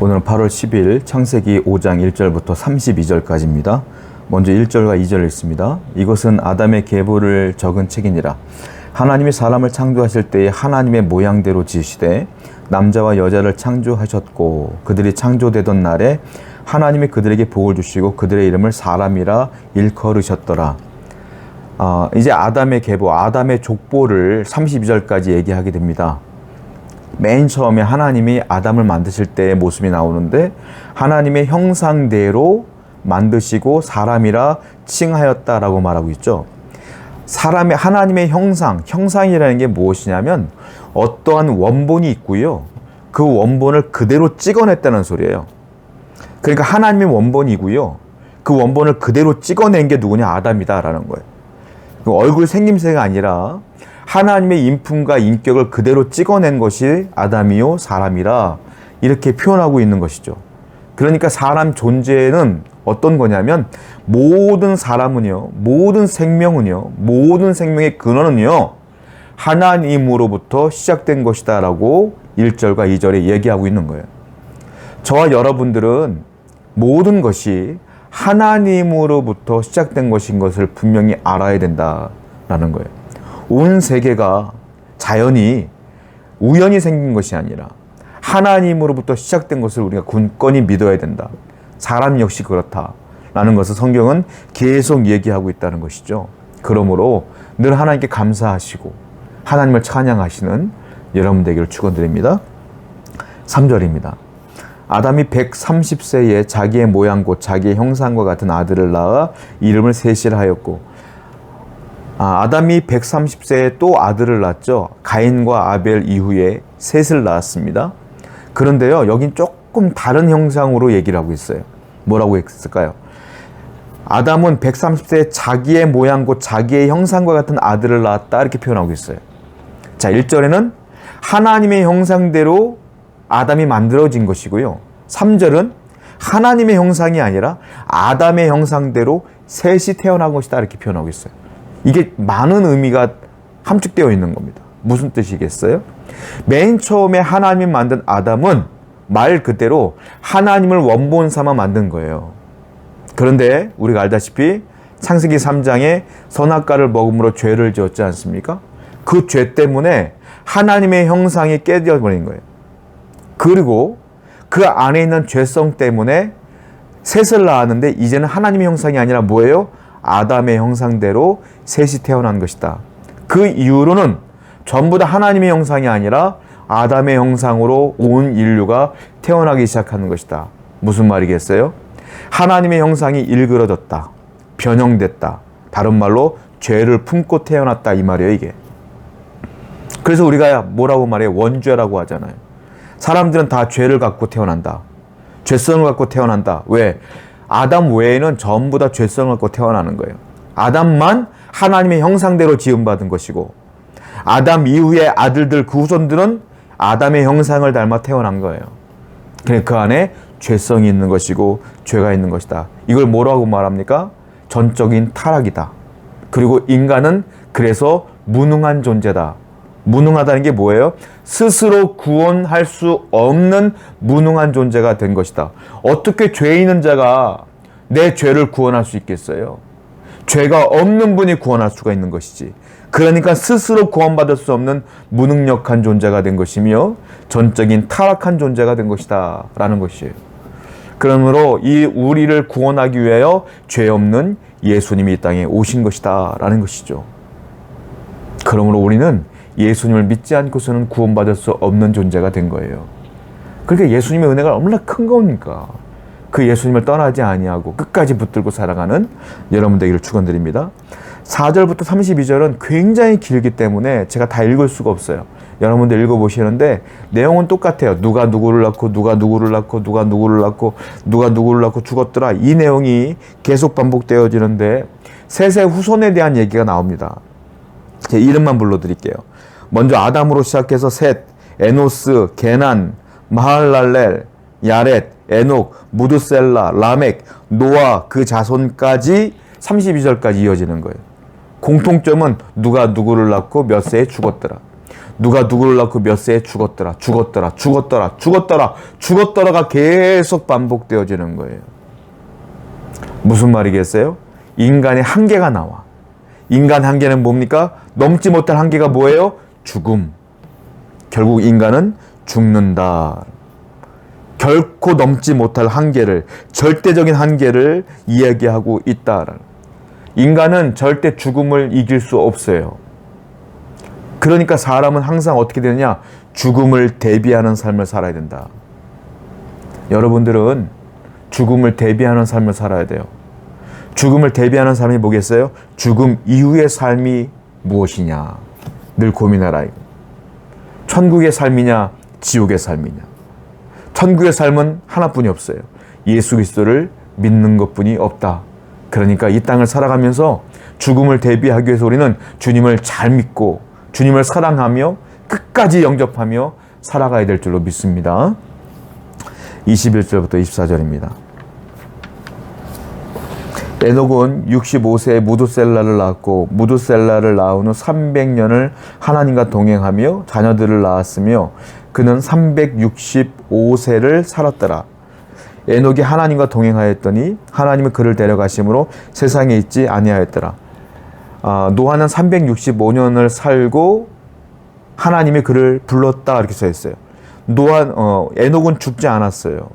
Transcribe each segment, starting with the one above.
오늘은 8월 10일 창세기 5장 1절부터 32절까지입니다. 먼저 1절과 2절 읽습니다. 이것은 아담의 계보를 적은 책이니라. 하나님이 사람을 창조하실 때에 하나님의 모양대로 지으시되 남자와 여자를 창조하셨고 그들이 창조되던 날에 하나님이 그들에게 복을 주시고 그들의 이름을 사람이라 일컬으셨더라. 아, 이제 아담의 계보, 아담의 족보를 32절까지 얘기하게 됩니다. 맨 처음에 하나님이 아담을 만드실 때의 모습이 나오는데 하나님의 형상대로 만드시고 사람이라 칭하였다라고 말하고 있죠. 사람의 하나님의 형상, 형상이라는 게 무엇이냐면 어떠한 원본이 있고요. 그 원본을 그대로 찍어냈다는 소리예요. 그러니까 하나님의 원본이고요. 그 원본을 그대로 찍어낸 게 누구냐? 아담이다라는 거예요. 그 얼굴 생김새가 아니라 하나님의 인품과 인격을 그대로 찍어낸 것이 아담이요 사람이라 이렇게 표현하고 있는 것이죠. 그러니까 사람 존재는 어떤 거냐면 모든 사람은요, 모든 생명은요, 모든 생명의 근원은요, 하나님으로부터 시작된 것이다라고 1절과 2절에 얘기하고 있는 거예요. 저와 여러분들은 모든 것이 하나님으로부터 시작된 것인 것을 분명히 알아야 된다라는 거예요. 온 세계가 자연이 우연히 생긴 것이 아니라 하나님으로부터 시작된 것을 우리가 굳건히 믿어야 된다. 사람 역시 그렇다 라는 것을 성경은 계속 얘기하고 있다는 것이죠. 그러므로 늘 하나님께 감사하시고 하나님을 찬양하시는 여러분 되기를 축원드립니다. 3절입니다. 아담이 130세에 자기의 모양 곧 자기의 형상과 같은 아들을 낳아 이름을 셋이라 하였고 아, 아담이 130세에 또 아들을 낳았죠. 가인과 아벨 이후에 셋을 낳았습니다. 그런데요, 여긴 조금 다른 형상으로 얘기를 하고 있어요. 뭐라고 했을까요? 아담은 130세에 자기의 모양 곧 자기의 형상과 같은 아들을 낳았다 이렇게 표현하고 있어요. 자, 1절에는 하나님의 형상대로 아담이 만들어진 것이고요. 3절은 하나님의 형상이 아니라 아담의 형상대로 셋이 태어난 것이다 이렇게 표현하고 있어요. 이게 많은 의미가 함축되어 있는 겁니다. 무슨 뜻이겠어요? 맨 처음에 하나님이 만든 아담은 말 그대로 하나님을 원본 삼아 만든 거예요. 그런데 우리가 알다시피 창세기 3장에 선악과를 먹음으로 죄를 지었지 않습니까? 그 죄 때문에 하나님의 형상이 깨져 버린 거예요. 그리고 그 안에 있는 죄성 때문에 셋을 낳았는데 이제는 하나님의 형상이 아니라 뭐예요? 아담의 형상대로 셋이 태어난 것이다. 그 이후로는 전부 다 하나님의 형상이 아니라 아담의 형상으로 온 인류가 태어나기 시작하는 것이다. 무슨 말이겠어요? 하나님의 형상이 일그러졌다. 변형됐다. 다른 말로 죄를 품고 태어났다 이 말이에요, 이게. 그래서 우리가 뭐라고 말해요? 원죄라고 하잖아요. 사람들은 다 죄를 갖고 태어난다. 죄성을 갖고 태어난다. 왜? 아담 외에는 전부 다 죄성을 갖고 태어나는 거예요. 아담만 하나님의 형상대로 지음받은 것이고 아담 이후의 아들들 그 후손들은 아담의 형상을 닮아 태어난 거예요. 그 안에 죄성이 있는 것이고 죄가 있는 것이다. 이걸 뭐라고 말합니까? 전적인 타락이다. 그리고 인간은 그래서 무능한 존재다. 무능하다는 게 뭐예요? 스스로 구원할 수 없는 무능한 존재가 된 것이다. 어떻게 죄 있는 자가 내 죄를 구원할 수 있겠어요? 죄가 없는 분이 구원할 수가 있는 것이지. 그러니까 스스로 구원받을 수 없는 무능력한 존재가 된 것이며 전적인 타락한 존재가 된 것이다. 라는 것이에요. 그러므로 이 우리를 구원하기 위하여 죄 없는 예수님이 이 땅에 오신 것이다. 라는 것이죠. 그러므로 우리는 예수님을 믿지 않고서는 구원받을 수 없는 존재가 된 거예요. 그러니까 예수님의 은혜가 얼마나 큰 겁니까? 그 예수님을 떠나지 아니하고 끝까지 붙들고 살아가는 여러분 되기를 축원드립니다. 4절부터 32절은 굉장히 길기 때문에 제가 다 읽을 수가 없어요. 여러분들 읽어보시는데 내용은 똑같아요. 누가 누구를 낳고 누가 누구를 낳고 누가 누구를 낳고 누가 누구를 낳고 죽었더라. 이 내용이 계속 반복되어지는데 셋의 후손에 대한 얘기가 나옵니다. 제 이름만 불러드릴게요. 먼저 아담으로 시작해서 셋, 에노스, 게난, 마할랄렐, 야렛, 에녹, 무드셀라, 라멕, 노아 그 자손까지 32절까지 이어지는 거예요. 공통점은 누가 누구를 낳고 몇 세에 죽었더라. 누가 누구를 낳고 몇 세에 죽었더라, 죽었더라, 죽었더라, 죽었더라, 죽었더라가 계속 반복되어지는 거예요. 무슨 말이겠어요? 인간의 한계가 나와. 인간 한계는 뭡니까? 넘지 못할 한계가 뭐예요? 죽음. 결국 인간은 죽는다. 결코 넘지 못할 한계를, 절대적인 한계를 이야기하고 있다. 인간은 절대 죽음을 이길 수 없어요. 그러니까 사람은 항상 어떻게 되느냐? 죽음을 대비하는 삶을 살아야 된다. 여러분들은 죽음을 대비하는 삶을 살아야 돼요. 죽음을 대비하는 삶이 뭐겠어요? 죽음 이후의 삶이 무엇이냐? 늘 고민하라. 천국의 삶이냐? 지옥의 삶이냐? 천국의 삶은 하나뿐이 없어요. 예수 그리스도를 믿는 것뿐이 없다. 그러니까 이 땅을 살아가면서 죽음을 대비하기 위해서 우리는 주님을 잘 믿고 주님을 사랑하며 끝까지 영접하며 살아가야 될 줄로 믿습니다. 21절부터 24절입니다. 에녹은 65세에 무두셀라를 낳았고 무두셀라를 낳은 후 300년을 하나님과 동행하며 자녀들을 낳았으며 그는 365세를 살았더라. 에녹이 하나님과 동행하였더니 하나님은 그를 데려가심으로 세상에 있지 아니하였더라. 아, 노아는 365년을 살고 하나님이 그를 불렀다 이렇게 써 있어요. 노아 어, 에녹은 죽지 않았어요.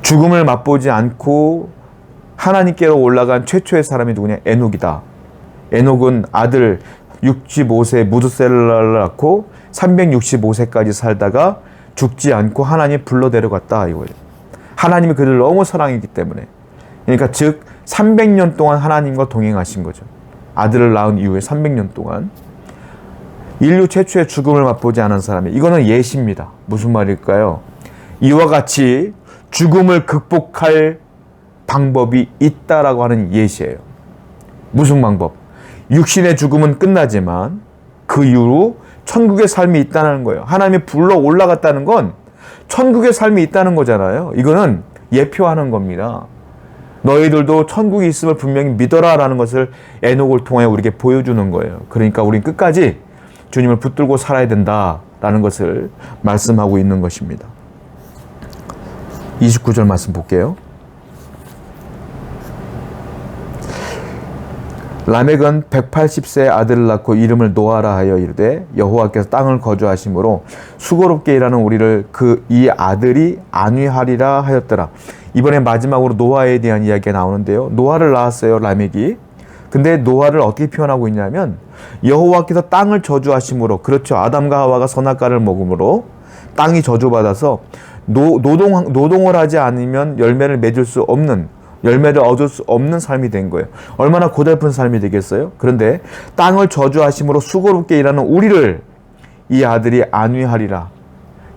죽음을 맛보지 않고 하나님께로 올라간 최초의 사람이 누구냐? 에녹이다. 에녹은 아들 65세 무드셀라를 낳고 365세까지 살다가 죽지 않고 하나님 불러 데려갔다 이거예요. 하나님이 그를 너무 사랑했기 때문에. 그러니까 즉 300년 동안 하나님과 동행하신 거죠. 아들을 낳은 이후에 300년 동안 인류 최초의 죽음을 맛보지 않은 사람이 이거는 예시입니다. 무슨 말일까요? 이와 같이 죽음을 극복할 방법이 있다라고 하는 예시예요. 무슨 방법? 육신의 죽음은 끝나지만 그 이후로 천국의 삶이 있다는 거예요. 하나님이 불러 올라갔다는 건 천국의 삶이 있다는 거잖아요. 이거는 예표하는 겁니다. 너희들도 천국이 있음을 분명히 믿어라라는 것을 에녹을 통해 우리에게 보여주는 거예요. 그러니까 우린 끝까지 주님을 붙들고 살아야 된다라는 것을 말씀하고 있는 것입니다. 29절 말씀 볼게요. 라멕은 180세 아들을 낳고 이름을 노아라 하여 이르되 여호와께서 땅을 거주하심으로 수고롭게 일하는 우리를 그 이 아들이 안위하리라 하였더라. 이번에 마지막으로 노아에 대한 이야기가 나오는데요. 노아를 낳았어요, 라멕이. 근데 노아를 어떻게 표현하고 있냐면 여호와께서 땅을 저주하심으로 그렇죠. 아담과 하와가 선악과를 먹음으로 땅이 저주받아서 노, 노동 노동을 하지 않으면 열매를 맺을 수 없는 열매를 얻을 수 없는 삶이 된 거예요. 얼마나 고달픈 삶이 되겠어요? 그런데 땅을 저주하심으로 수고롭게 일하는 우리를 이 아들이 안위하리라.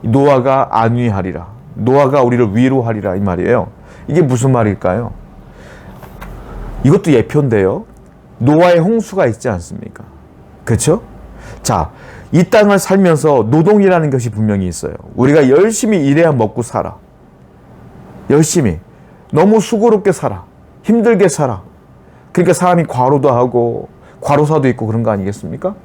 노아가 안위하리라. 노아가 우리를 위로하리라 이 말이에요. 이게 무슨 말일까요? 이것도 예표인데요. 노아의 홍수가 있지 않습니까? 그렇죠? 자, 이 땅을 살면서 노동이라는 것이 분명히 있어요. 우리가 열심히 일해야 먹고 살아. 열심히. 너무 수고롭게 살아. 힘들게 살아. 그러니까 사람이 과로도 하고 과로사도 있고 그런 거 아니겠습니까?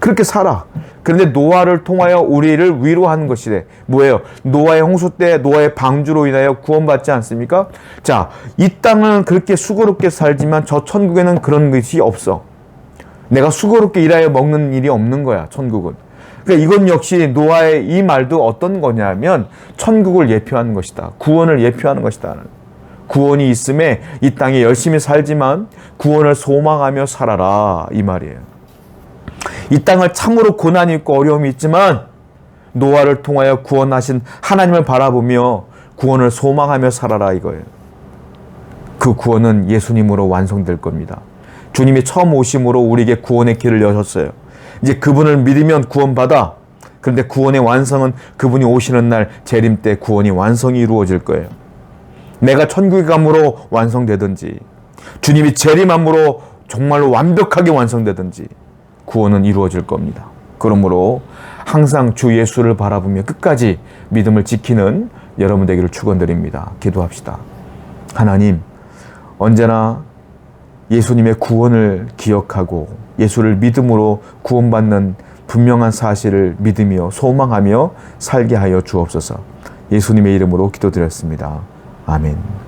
그렇게 살아. 그런데 노아를 통하여 우리를 위로하는 것이래. 뭐예요? 노아의 홍수 때 노아의 방주로 인하여 구원받지 않습니까? 자, 이 땅은 그렇게 수고롭게 살지만 저 천국에는 그런 것이 없어. 내가 수고롭게 일하여 먹는 일이 없는 거야, 천국은. 그러니까 이건 역시 노아의 이 말도 어떤 거냐면 천국을 예표하는 것이다. 구원을 예표하는 것이다. 구원이 있음에 이 땅에 열심히 살지만 구원을 소망하며 살아라 이 말이에요. 이 땅을 참으로 고난이 있고 어려움이 있지만 노아를 통하여 구원하신 하나님을 바라보며 구원을 소망하며 살아라 이거예요. 그 구원은 예수님으로 완성될 겁니다. 주님이 처음 오심으로 우리에게 구원의 길을 여셨어요. 이제 그분을 믿으면 구원받아. 그런데 구원의 완성은 그분이 오시는 날 재림 때 구원이 완성이 이루어질 거예요. 내가 천국에 감으로 완성되든지 주님이 재림함으로 정말로 완벽하게 완성되든지 구원은 이루어질 겁니다. 그러므로 항상 주 예수를 바라보며 끝까지 믿음을 지키는 여러분 되기를 축원드립니다. 기도합시다. 하나님 언제나 예수님의 구원을 기억하고 예수를 믿음으로 구원받는 분명한 사실을 믿으며 소망하며 살게 하여 주옵소서. 예수님의 이름으로 기도드렸습니다. 아멘.